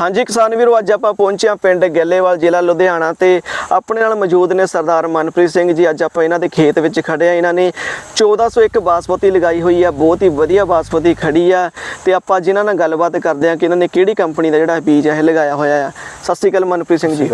ਹਾਂਜੀ ਕਿਸਾਨ ਵੀਰੋ, ਅੱਜ ਆਪਾਂ ਪਹੁੰਚੇ ਹਾਂ ਪਿੰਡ ਗੈਲੇਵਾਲ, ਜ਼ਿਲ੍ਹਾ ਲੁਧਿਆਣਾ ਤੇ ਆਪਣੇ ਨਾਲ ਮੌਜੂਦ ਨੇ ਸਰਦਾਰ ਮਨਪ੍ਰੀਤ ਸਿੰਘ ਜੀ। ਅੱਜ ਆਪਾਂ ਇਹਨਾਂ ਦੇ ਖੇਤ ਵਿੱਚ ਖੜੇ ਆ ਇਹਨਾਂ ਨੇ 1401 ਬਾਸਪਤੀ ਲਗਾਈ ਹੋਈ ਆ। ਬਹੁਤ ਹੀ ਵਧੀਆ ਬਾਸਪਤੀ ਖੜੀ ਆ। ਤੇ ਆਪਾਂ ਜਿਨ੍ਹਾਂ ਨਾਲ ਗੱਲਬਾਤ ਕਰਦੇ ਆ ਕਿ ਇਹਨਾਂ ਨੇ ਕਿਹੜੀ ਕੰਪਨੀ ਦਾ ਜਿਹੜਾ ਬੀਜ ਹੈ ਇਹ ਲਗਾਇਆ ਹੋਇਆ ਆ ਸਤਿ ਸ਼੍ਰੀ ਅਕਾਲ ਮਨਪ੍ਰੀਤ ਸਿੰਘ ਜੀ।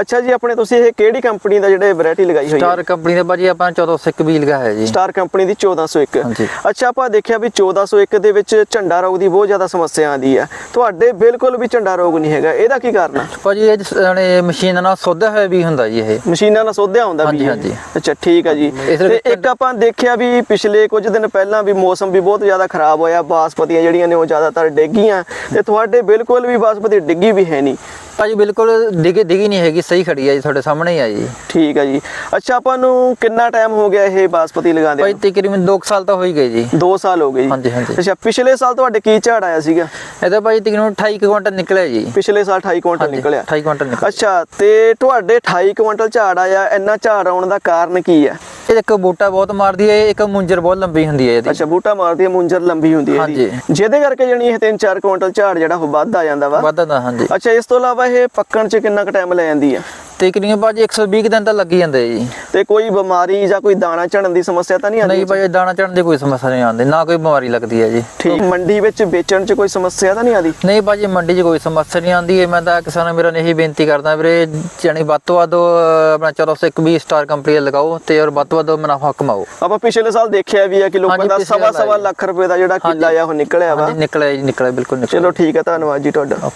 ਅੱਛਾ ਜੀ ਆਪਣੇ ਤੁਸੀਂ ਇਹ ਕਿਹੜੀ ਕੰਪਨੀ ਦਾ ਜਿਹੜੇ ਵੈਰਾਈਟੀ ਲਗਾਈ ਹੋਈ ਹੈ? ਸਟਾਰ ਕੰਪਨੀ ਦਾ ਭਾਜੀ ਆਪਾਂ 1401 ਬੀਲ ਗਾ ਹੈ ਜੀ। ਸਟਾਰ ਕੰਪਨੀ ਦੀ 1401 ਹਾਂਜੀ। ਅੱਛਾ ਆਪਾਂ ਦੇਖਿਆ ਵੀ 1401 ਦੇ ਵਿੱਚ ਝੰਡਾ ਰੋਗ ਦੀ ਬਹੁਤ ਜ਼ਿਆਦਾ ਸਮੱਸਿਆ ਆਉਂਦੀ ਆ ਤੁਹਾਡੇ ਬਿਲਕੁਲ ਵੀ ਝੰਡਾ ਰੋਗ ਨਹੀਂ ਹੈਗਾ। ਇਹਦਾ ਕੀ ਕਾਰਨ ਆ? ਭਾਜੀ ਇਹ ਜਿਹੜੇ ਮਸ਼ੀਨ ਨਾਲ ਸੋਧਿਆ ਹੋਇਆ ਵੀ ਹੁੰਦਾ ਜੀ ਇਹ। ਮਸ਼ੀਨਾਂ ਨਾਲ ਸੋਧਿਆ ਹੁੰਦਾ ਵੀ ਹਾਂਜੀ। ਅੱਛਾ ਠੀਕ ਹੈ ਜੀ। ਤੇ ਇੱਕ ਆਪਾਂ ਦੇਖਿਆ ਵੀ ਪਿਛਲੇ ਕੁਝ ਦਿਨ ਪਹਿਲਾਂ ਵੀ ਮੌਸਮ ਵੀ ਬਹੁਤ ਜ਼ਿਆਦਾ ਖਰਾਬ ਹੋਇਆ। ਬਾਸਪਤੀਆਂ ਜਿਹੜੀਆਂ ਨੇ ਉਹ ਜ਼ਿਆਦਾਤਰ ਡਿੱਗੀਆਂ ਤੇ ਤੁਹਾਡੇ ਬਿਲਕੁਲ ਵੀ ਬਾਸਪਤੀ ਡਿੱਗੀ ਵੀ ਹੈ ਨਹੀਂ। ਭਾਜੀ ਬਿਲਕੁਲ ਡਿੱਗੀ ਡਿੱਗੀ ਨਹੀਂ ਹੈਗੀ ਸਹੀ ਖੜੀ ਹੈ ਜੀ ਤੁਹਾਡੇ ਸਾਹਮਣੇ ਹੀ ਆ ਜੀ। ਠੀਕ ਹੈ ਜੀ। ਅੱਛਾ ਆਪਾਂ ਨੂੰ ਕਿੰਨਾ ਟਾਈਮ ਹੋ ਗਿਆ ਇਹ ਬਾਸਪਤੀ ਲਗਾਉਂਦੇ ਭਾਜੀ ਤਕਰੀਬਨ 2 ਸਾਲ ਤਾਂ ਹੋ ਹੀ ਗਏ ਜੀ। 2 ਸਾਲ ਹੋ ਗਏ ਜੀ। ਹਾਂਜੀ, ਹਾਂਜੀ। ਅੱਛਾ ਪਿਛਲੇ ਸਾਲ ਤੁਹਾਡੇ ਕੀ ਝਾੜ ਆਇਆ ਸੀਗਾ? ਇਹਦਾ ਭਾਜੀ ਤਕਰੀਬਨ 28 ਕੁ ਕੁਇੰਟਲ ਨਿਕਲਿਆ ਜੀ। ਪਿਛਲੇ ਸਾਲ 28 ਕੁਇੰਟਲ ਨਿਕਲਿਆ। 28 ਕੁਇੰਟਲ ਨਿਕਲਿਆ। ਅੱਛਾ ਤੇ ਤੁਹਾਡੇ 28 ਕੁਇੰਟਲ ਝਾੜ ਆਇਆ ਇੰਨਾ ਝਾੜ ਆਉਣ ਦਾ ਕਾਰਨ ਕੀ ਹੈ? ਇਹ ਇੱਕ ਬੂਟਾ ਬਹੁਤ ਮਾਰਦੀ ਹੈ ਇੱਕ ਮੁੰਜਰ ਬਹੁਤ ਲੰਬੀ ਹੁੰਦੀ ਹੈ ਇਹਦੀ। ਅੱਛਾ ਬੂਟਾ ਮਾਰਦੀ ਹੈ ਮੁੰਜਰ ਲੰਬੀ ਹੁੰਦੀ ਹੈ ਇਹਦੀ। ਜਿਹਦੇ ਕਰਕੇ ਜਣੀ ਇਹ 3-4 ਕੁਇੰਟਲ ਝਾੜ ਜਿਹੜਾ ਉਹ ਵੱਧ ਆ ਜਾਂਦਾ ਵਾ। ਵੱਧਦਾ ਹਾਂਜੀ। ਅੱਛਾ ਇਸ ਤੋਂ ਇਲਾਵਾ ਇਹ ਪੱਕਣ 'ਚ ਕਿੰਨਾ ਕੁ ਟਾਈਮ ਲੈ ਜਾਂਦੀ ਹੈ ਤਕਰੀਬਨ ਭਾਜੀ 120 ਕੁ ਦਿਨ ਤਾਂ ਲੱਗ ਹੀ ਜਾਂਦੇ ਜੀ। ਤੇ ਕੋਈ ਬਿਮਾਰੀ ਜਾਂ ਕੋਈ ਦਾਣਾ ਝੜਨ ਦੀ ਸਮੱਸਿਆ ਤਾਂ ਨਹੀਂ ਆਉਂਦੀ ਨਹੀਂ ਭਾਜੀ ਦਾਣਾ ਚੜਨ ਦੀ ਕੋਈ ਸਮੱਸਿਆ ਨਹੀਂ ਆਉਂਦੀ ਨਾ ਕੋਈ ਬਿਮਾਰੀ ਲੱਗਦੀ ਹੈ ਜੀ। ਠੀਕ। ਮੰਡੀ ਵਿੱਚ ਵੇਚਣ 'ਚ ਕੋਈ ਸਮੱਸਿਆ ਤਾਂ ਨਹੀਂ ਆਉਂਦੀ? ਨਹੀਂ ਭਾਜੀ ਮੰਡੀ 'ਚ ਕੋਈ ਸਮੱਸਿਆ ਨਹੀਂ ਆਉਂਦੀ ਹੈ ਮੈਂ ਤਾਂ ਕਿਸਾਨਾਂ ਮੇਰਾ ਇਹੀ ਬੇਨਤੀ ਕਰਦਾ ਵੀਰੇ ਜਾਣੀ ਵੱਧ ਤੋਂ ਵੱਧ ਆਪਣਾ 1401 ਸਟਾਰ ਕੰਪਨੀ ਲਗਾਓ ਤੇ ਔਰ ਵੱਧ ਤੋਂ ਵੱਧ ਮੁਨਾਫਾ ਕਮਾਓ। ਆਪਾਂ ਪਿਛਲੇ ਸਾਲ ਦੇਖਿਆ ਵੀ ਹੈ ਕਿ ਲੋਕਾਂ ਦਾ ਸਵਾ ਸਵਾ। ਲੱਖ ਰੁਪਏ ਦਾ ਜਿਹੜਾ ਕਿੱਲਾ ਆ ਉਹ ਨਿਕਲਿਆ ਵਾ। ਨਿਕਲਿਆ ਜੀ ਨਿਕਲਿਆ ਬਿਲਕੁਲ ਨਿਕਲਿਆ। ਚਲੋ ਠੀਕ ਹੈ ਧੰਨਵਾਦ ਜੀ ਤੁਹਾਡਾ।